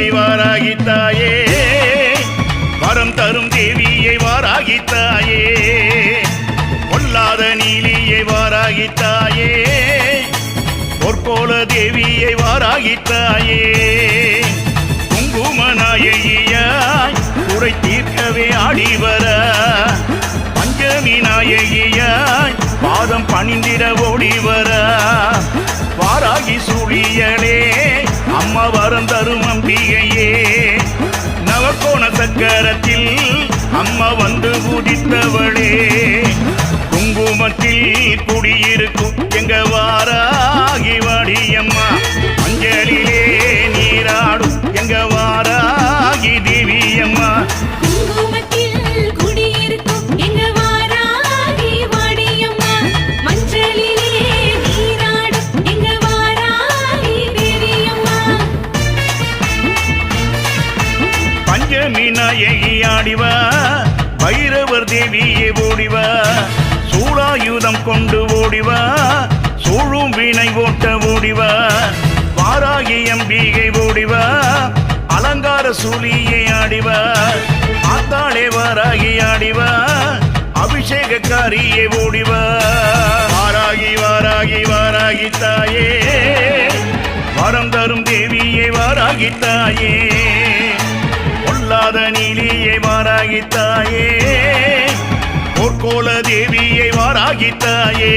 தேவியை வாராகித்தாயே வரம் தரும் தேவியை வாராகித்தாயே பொல்லாத நீலியை வாராகித்தாயே பொற்கோல தேவியை வாராகித்தாயே குங்குமநாயகியாய் குறை தீர்க்கவே ஆடிவர பஞ்சமி நாயகியாய் பாதம் பணிந்திட ஓடிவர வாராகி சூழியலே அம்மா வரம் தரும் அம்பிகையே. நவக்கோண சக்கரத்தில் அம்மா வந்து உதித்தவளே. குங்குமத்தில் குடியிருக்கும் எங்க வாராகி வாடியம்மா. பஞ்சமி ஆடிவா. பைரவர் தேவியே ஓடிவா. சூடாயுதம் கொண்டு ஓடிவா. சூழும் வீணை ஓட்ட ஓடிவா. வாராகி அம்பிகை ஓடிவா. அலங்கார சூலியை ஆடிவா. ஆத்தாளே வாராகி ஆடிவா. அபிஷேகக்காரியே ஓடிவா. வாராகி வாராகி வாராகி தாயே. வரம் தரும் தேவியே வாராகி தாயே. பொல்லாத வாராகித்தாயே தாயே பொற்கோல தேவியை வாராகித்தாயே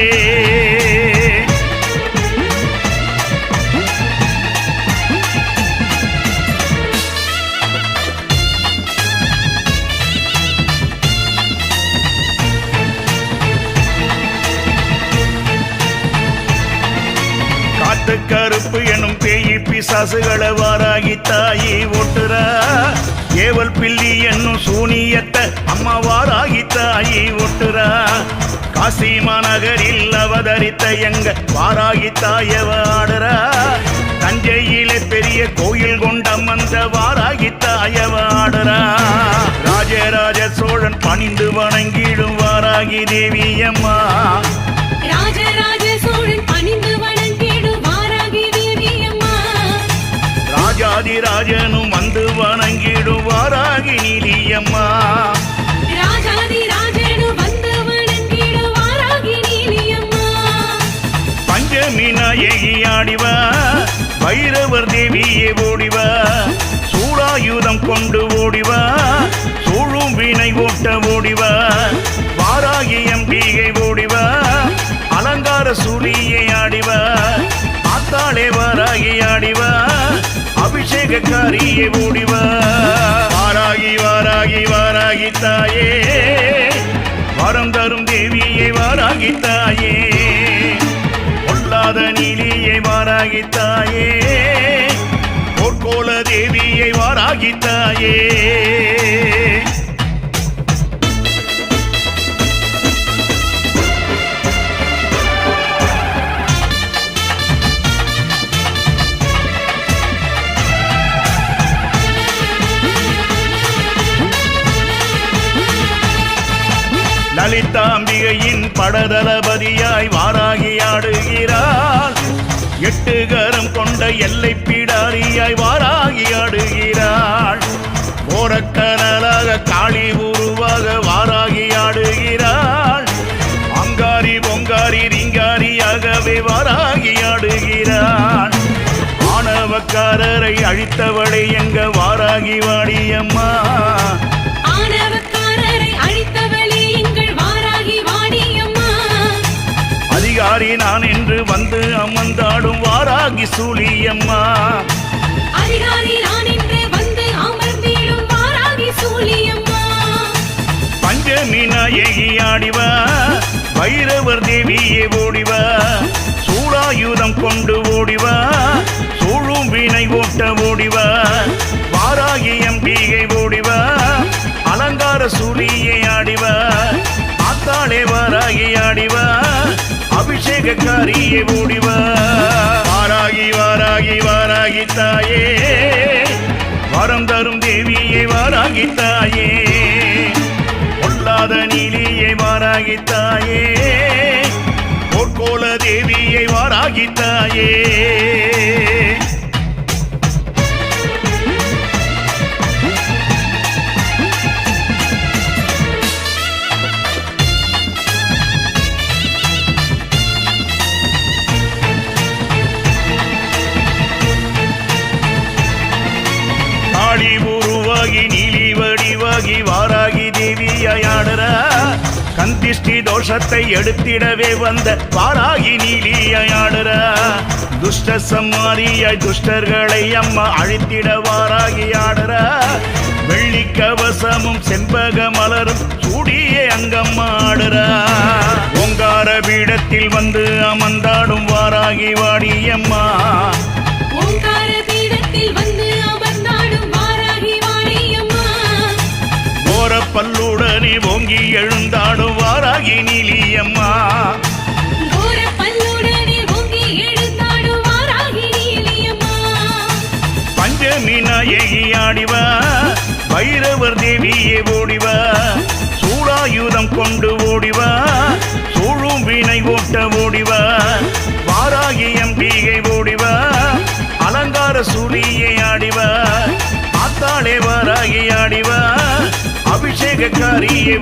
கருப்பு எனும் பேயி பிசாசுகளை வாராகி சூனியத்தை அம்மா வாராகி ஒட்டுரா காசி மாநகரில் அவதரித்த எங்க வாராகி ஆடுறா. தஞ்சையிலே பெரிய கோயில் கொண்ட மந்த வாராகி ஆடுறா. ராஜராஜ சோழன் பணிந்து வணங்கிடும் வாராகி தேவி ஓடிவா. வாராகி அம்பிகை ஓடிவா. அலங்கார சூலியை ஆடிவா. ஆத்தாளே வாராகி ஆடிவா. அபிஷேகக்காரியை ஓடிவா. வாராகி வாராகி வாராகி தாயே. வரம் தரும் தேவியை வாராகி தாயே. பொல்லாத நீலியை வாராகி தாயே. பொற்கோல தேவியை வாராகி தாயே. லலிதாம்பிகையின் படதளபதியாய் வாராகி ஆடுகிறாள் எட்டு கரம் கொண்ட எல்லை பீடாரியாய் வாராகி ஆடுகிறாள். ஓரக்கனலாக காளி உருவாக வாராகி ஆடுகிறாள். அங்காரி பொங்காரி ரிங்காரியாகவே வாராகி ஆடுகிறாள். ஆணவக்காரரை அழித்தவளை என் வாராகி சூழியம்மா பஞ்சமி நாயகி ஆடிவா பைரவர் தேவியே ஓடிவா சூடாயுதம் கொண்டு ஓடிவா சூழும் வீணை ஓட்ட ஓடிவா வாராகி அம்பிகை ஓடிவா அலங்கார சூழியை ஆடிவா ஆத்தாளே வாராகி ஆடிவா அபிஷேகக்காரியை ஓடிவா. தாயே. வரம் தரும் தேவியை வாராகி தாயே. பொல்லாத நீலியை வாராகி தாயே. பொற்கோல தேவியை வாராகி தாயே. வாராகி தேவியாடுற கந்திஷ்டி தோஷத்தை எடுத்திடவே வந்த வாராகி நீலியாடுற துஷ்ட சம்மாரிய துஷ்டர்களை அம்மா அழித்திட வாராகி ஆடுற. வெள்ளி கவசமும் செண்பக மலரும் சூடியே அங்கம்மா ஆடுற. ஓங்கார பீடத்தில் வந்து அமர்ந்தாடும் வாராகி வாடியம்மா. ஆடிவா பைரவர் தேவியே ஓடிவா சூடாயுதம் கொண்டு ஓடிவா சூழும் வீணை ஓட்ட ஓடிவா வாராகி அம்பிகை ஓடிவா அலங்கார சூரியை ஆடிவா ஆத்தாளே வாராகி ஆடிவா அபிஷேகக்காரியே